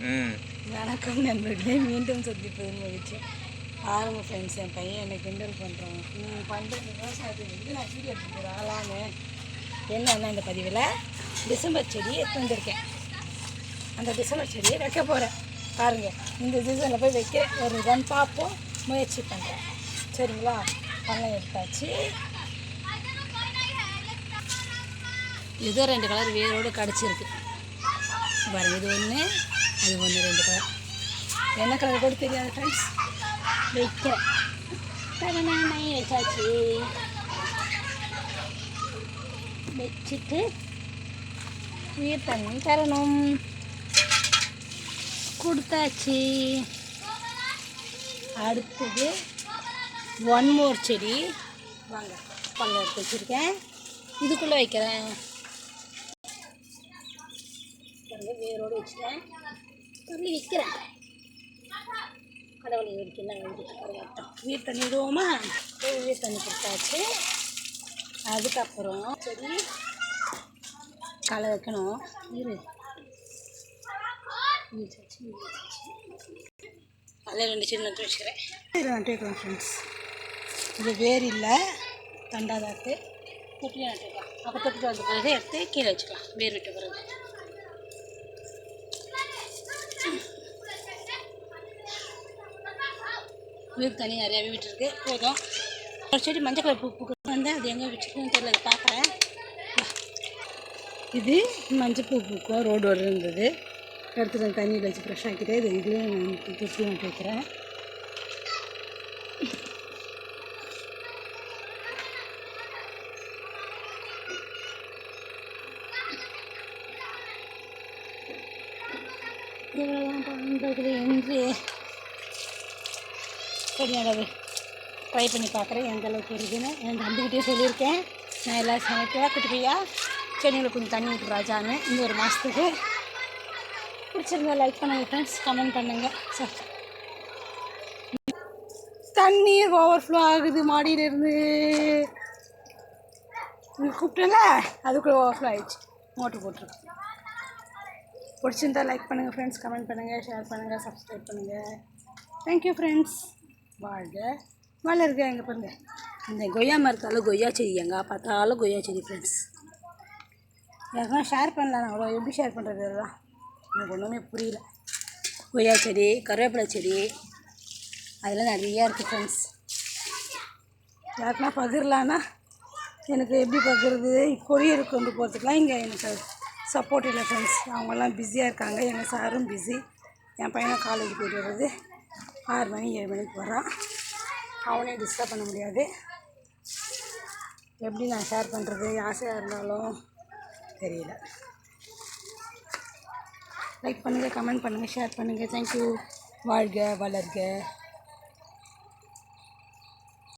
ம். வணக்கம் நண்பர்களே மீண்டும் சந்திப்பது மகிழ்ச்சி. ஆரம்ப ஃப்ரெண்ட்ஸ் என் பையன் என்னை கிண்டல் பண்ணுறான் நீ பண்ணுற விவசாயத்தை வந்து நான் வீடியோ எடுத்துக்கிற போகிறேன் ஆளான்னு. என்னன்னா இந்த பதிவில் டிசம்பர் செடி எடுத்து வந்திருக்கேன். அந்த டிசம்பர் செடியை வைக்க போகிறேன் பாருங்கள் இந்த சீசனில் போய் வைக்க ஒரு ரன் பார்ப்போம் முயற்சி பண்ணுறேன் சரிங்களா? பழம் எடுத்தாச்சு. ஏதோ ரெண்டு கலர் வேரோடு கடிச்சிருக்கு. பாருங்க இது ஒன்று அது ஒன்று ரெண்டு கலர் என்ன கலர் கூட தெரியாது ஃப்ரெண்ட்ஸ் வைக்கிறேன். தவணை வச்சாச்சு. வச்சுட்டு உயிர் தண்ணி தரணும். கொடுத்தாச்சு. அடுத்தது ஒன் மோர் செடி. வாங்க பழம் எடுத்து வச்சுருக்கேன். இதுக்குள்ளே வைக்கிறேன். வேரோடு வச்சுட்டேன். தள்ளி வைக்கிறேன் கடவுளை வெடிக்கல வரட்டும் உயிர் தண்ணி விடுவோமா உயிர் தண்ணி கொடுத்தாச்சு. அதுக்கப்புறம் சரி களை வைக்கணும். இரு. அதில் ரெண்டு செடி நட்டு வச்சுக்கிறேன். நட்டு வைக்கலாம் ஃப்ரெண்ட்ஸ் இது வேர் இல்லை தண்டாதாக்கு தொட்டியாக நட்டுக்கலாம். அப்போ தொட்டிட்டு வந்த பிறகு எடுத்து கீழே வச்சுக்கலாம். வேர் விட்ட பிறகு. வீடு தண்ணி நிறையாவே விட்டுருக்கு. போதும். ஒரு செடி மஞ்சள் கலர் பூ பூக்கு வந்தேன் அது எங்கே வச்சுருக்குன்னு தெரியல. அதை பார்க்குறேன். இது மஞ்சள் பூ பூக்கும். ரோடு ஒரு இருந்தது. எடுத்துகிட்டு வந்து தண்ணியில் வச்சு ஃப்ரெஷ் ஆக்கிட்டு இது இதுலேயும் நான் தொட்டி வைக்கிறேன் இவ்வளோதான் பண்ணுறது எங்கே சரி அளவு ட்ரை பண்ணி பார்க்குறேன் எந்த அளவுக்கு இருக்குதுன்னு என் தம்பிக்கிட்டே சொல்லியிருக்கேன். நான் எல்லாம் சமைக்கிறேன் குட்டி பையா செடிங்களுக்கு கொஞ்சம் தண்ணி விட்டு ராஜான்னு. இந்த ஒரு மாதத்துக்கு பிடிச்சிருந்தா லைக் பண்ணுங்கள் ஃப்ரெண்ட்ஸ் கமெண்ட் பண்ணுங்கள் சார். தண்ணீர் ஓவர்ஃப்ளோ ஆகுது மாடியிலேருந்து. நீங்கள் கூப்பிட்டேன்ல? அதுக்குள்ளே ஓவர்ஃப்ளோ ஆகிடுச்சு மோட்ரு போட்டிருக்கு பிடிச்சிருந்தா லைக் பண்ணுங்கள் ஃப்ரெண்ட்ஸ் கமெண்ட் பண்ணுங்கள் ஷேர் பண்ணுங்கள் சப்ஸ்கிரைப் பண்ணுங்கள் தேங்க்யூ ஃப்ரெண்ட்ஸ் வாழ்க. வளருக எங்கே பாருங்க. இந்த கொய்யா மரத்தால் கொய்யா செடி எங்கே பார்த்தாலும் கொய்யா செடி ஃப்ரெண்ட்ஸ் யாருன்னா ஷேர் பண்ணலாம். அவ்வளோ எப்படி ஷேர் பண்ணுறது இதெல்லாம் எனக்கு ஒன்றுமே புரியல. கொய்யா செடி கருவேப்பிலை செடி அதெல்லாம் நிறையா இருக்குது ஃப்ரெண்ட்ஸ் யாருக்குன்னா பகிரலான்னா எனக்கு எப்படி பகிர்றது? கொரியர் கொண்டு போகிறதுக்குலாம் இங்கே எனக்கு சப்போர்ட் இல்லை ஃப்ரெண்ட்ஸ் அவங்கெல்லாம் பிஸியாக இருக்காங்க. எங்கள் சாரும் பிஸி என் பையனை காலேஜ் போயிட்டு வர்றது. ஆறு மணி ஏழு மணிக்கு வரான் அவனையும் டிஸ்டர்ப் பண்ண முடியாது. எப்படி நான் ஷேர் பண்ணுறது ஆசையாக இருந்தாலும் தெரியல. லைக் பண்ணுங்கள் கமெண்ட் பண்ணுங்கள் ஷேர் பண்ணுங்கள் தேங்க்யூ வாழ்க வளர்க.